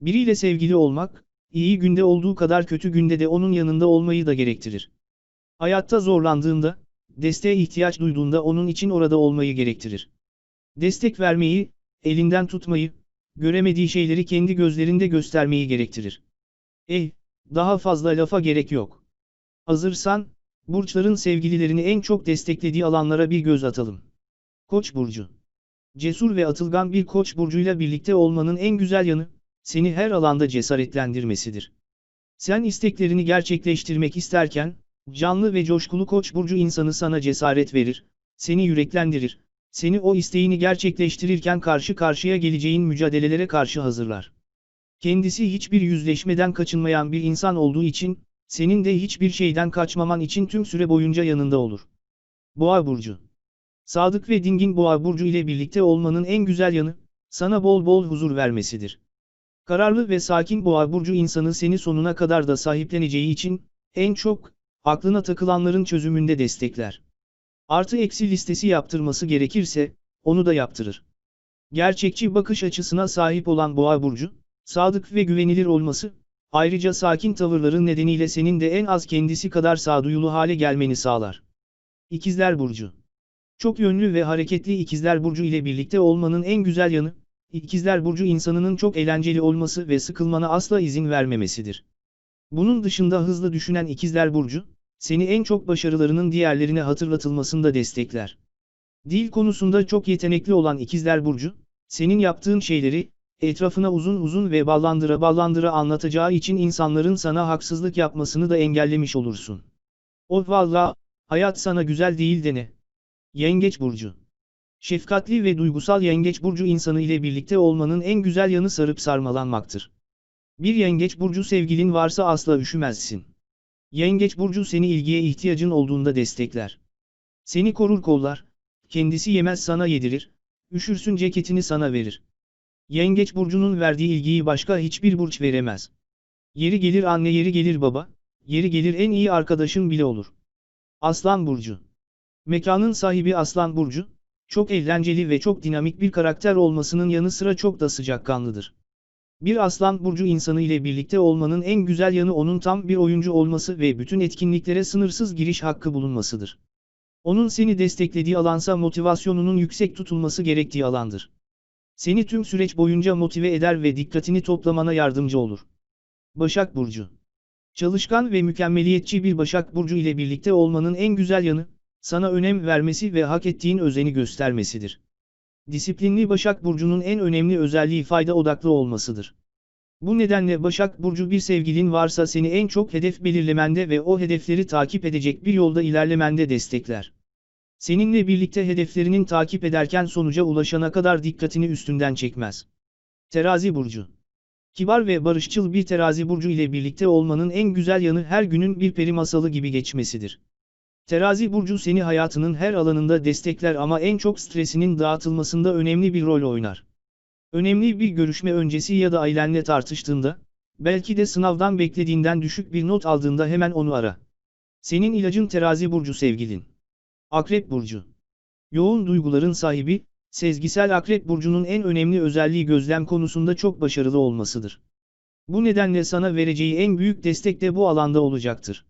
Biriyle sevgili olmak, iyi günde olduğu kadar kötü günde de onun yanında olmayı da gerektirir. Hayatta zorlandığında, desteğe ihtiyaç duyduğunda onun için orada olmayı gerektirir. Destek vermeyi, elinden tutmayı, göremediği şeyleri kendi gözlerinde göstermeyi gerektirir. Eh, daha fazla lafa gerek yok. Hazırsan, burçların sevgililerini en çok desteklediği alanlara bir göz atalım. Koç burcu. Cesur ve atılgan bir koç burcuyla birlikte olmanın en güzel yanı, seni her alanda cesaretlendirmesidir. Sen isteklerini gerçekleştirmek isterken, canlı ve coşkulu koç burcu insanı sana cesaret verir, seni yüreklendirir, seni o isteğini gerçekleştirirken karşı karşıya geleceğin mücadelelere karşı hazırlar. Kendisi hiçbir yüzleşmeden kaçınmayan bir insan olduğu için, senin de hiçbir şeyden kaçmaman için tüm süre boyunca yanında olur. Boğa burcu. Sadık ve dingin boğa burcu ile birlikte olmanın en güzel yanı, sana bol bol huzur vermesidir. Kararlı ve sakin boğa burcu insanı seni sonuna kadar da sahipleneceği için, en çok, aklına takılanların çözümünde destekler. Artı eksi listesi yaptırması gerekirse, onu da yaptırır. Gerçekçi bakış açısına sahip olan boğa burcu, sadık ve güvenilir olması, ayrıca sakin tavırları nedeniyle senin de en az kendisi kadar sağduyulu hale gelmeni sağlar. İkizler Burcu Çok yönlü ve hareketli İkizler Burcu ile birlikte olmanın en güzel yanı, İkizler Burcu insanının çok eğlenceli olması ve sıkılmana asla izin vermemesidir. Bunun dışında hızlı düşünen İkizler Burcu, seni en çok başarılarının diğerlerine hatırlatılmasında destekler. Dil konusunda çok yetenekli olan İkizler Burcu, senin yaptığın şeyleri, etrafına uzun uzun ve ballandıra ballandıra anlatacağı için insanların sana haksızlık yapmasını da engellemiş olursun. O valla, hayat sana güzel değil dene. Yengeç Burcu Şefkatli ve duygusal yengeç burcu insanı ile birlikte olmanın en güzel yanı sarıp sarmalanmaktır. Bir yengeç burcu sevgilin varsa asla üşümezsin. Yengeç burcu seni ilgiye ihtiyacın olduğunda destekler. Seni korur kollar, kendisi yemez sana yedirir, üşürsün ceketini sana verir. Yengeç burcunun verdiği ilgiyi başka hiçbir burç veremez. Yeri gelir anne yeri gelir baba, yeri gelir en iyi arkadaşın bile olur. Aslan burcu. Mekanın sahibi Aslan burcu, çok eğlenceli ve çok dinamik bir karakter olmasının yanı sıra çok da sıcakkanlıdır. Bir aslan burcu insanı ile birlikte olmanın en güzel yanı onun tam bir oyuncu olması ve bütün etkinliklere sınırsız giriş hakkı bulunmasıdır. Onun seni desteklediği alansa motivasyonunun yüksek tutulması gerektiği alandır. Seni tüm süreç boyunca motive eder ve dikkatini toplamana yardımcı olur. Başak Burcu Çalışkan ve mükemmeliyetçi bir Başak Burcu ile birlikte olmanın en güzel yanı, sana önem vermesi ve hak ettiğin özeni göstermesidir. Disiplinli Başak Burcu'nun en önemli özelliği fayda odaklı olmasıdır. Bu nedenle Başak Burcu bir sevgilin varsa seni en çok hedef belirlemende ve o hedefleri takip edecek bir yolda ilerlemende destekler. Seninle birlikte hedeflerinin takip ederken sonuca ulaşana kadar dikkatini üstünden çekmez. Terazi Burcu Kibar ve barışçıl bir terazi burcu ile birlikte olmanın en güzel yanı her günün bir peri masalı gibi geçmesidir. Terazi burcu seni hayatının her alanında destekler ama en çok stresinin dağıtılmasında önemli bir rol oynar. Önemli bir görüşme öncesi ya da ailenle tartıştığında, belki de sınavdan beklediğinden düşük bir not aldığında hemen onu ara. Senin ilacın terazi burcu sevgilin. Akrep burcu. Yoğun duyguların sahibi, sezgisel akrep burcunun en önemli özelliği gözlem konusunda çok başarılı olmasıdır. Bu nedenle sana vereceği en büyük destek de bu alanda olacaktır.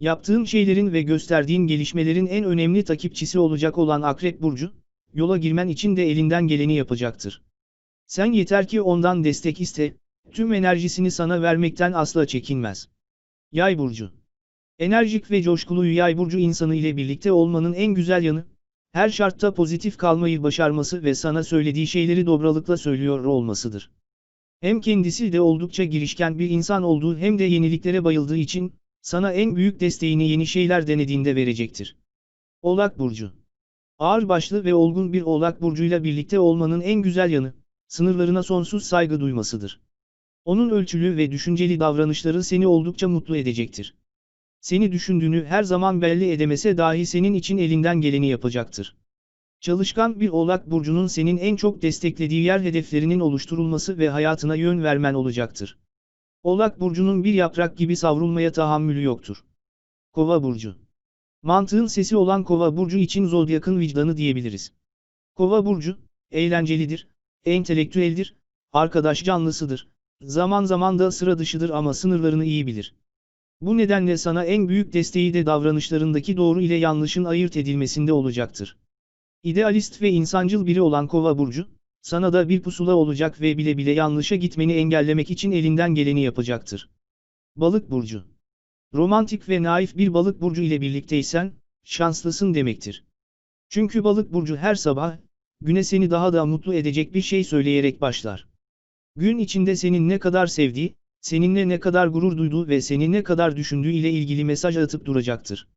Yaptığın şeylerin ve gösterdiğin gelişmelerin en önemli takipçisi olacak olan Akrep Burcu, yola girmen için de elinden geleni yapacaktır. Sen yeter ki ondan destek iste, tüm enerjisini sana vermekten asla çekinmez. Yay Burcu Enerjik ve coşkulu Yay Burcu insanı ile birlikte olmanın en güzel yanı, her şartta pozitif kalmayı başarması ve sana söylediği şeyleri dobralıkla söylüyor olmasıdır. Hem kendisi de oldukça girişken bir insan olduğu hem de yeniliklere bayıldığı için, sana en büyük desteğini yeni şeyler denediğinde verecektir. Oğlak Burcu Ağırbaşlı ve olgun bir Oğlak Burcu'yla birlikte olmanın en güzel yanı, sınırlarına sonsuz saygı duymasıdır. Onun ölçülü ve düşünceli davranışları seni oldukça mutlu edecektir. Seni düşündüğünü her zaman belli edemese dahi senin için elinden geleni yapacaktır. Çalışkan bir Oğlak Burcu'nun senin en çok desteklediği yer hedeflerinin oluşturulması ve hayatına yön vermen olacaktır. Oğlak burcunun bir yaprak gibi savrulmaya tahammülü yoktur. Kova burcu. Mantığın sesi olan Kova burcu için zodyakın vicdanı diyebiliriz. Kova burcu eğlencelidir, entelektüeldir, arkadaş canlısıdır, zaman zaman da sıra dışıdır ama sınırlarını iyi bilir. Bu nedenle sana en büyük desteği de davranışlarındaki doğru ile yanlışın ayırt edilmesinde olacaktır. İdealist ve insancıl biri olan Kova burcu, sana da bir pusula olacak ve bile bile yanlışa gitmeni engellemek için elinden geleni yapacaktır. Balık burcu. Romantik ve naif bir balık burcu ile birlikteysen, şanslısın demektir. Çünkü balık burcu her sabah, güne seni daha da mutlu edecek bir şey söyleyerek başlar. Gün içinde senin ne kadar sevdiği, seninle ne kadar gurur duyduğu ve seni ne kadar düşündüğü ile ilgili mesaj atıp duracaktır.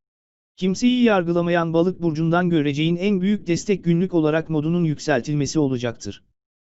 Kimseyi yargılamayan balık burcundan göreceğin en büyük destek günlük olarak modunun yükseltilmesi olacaktır.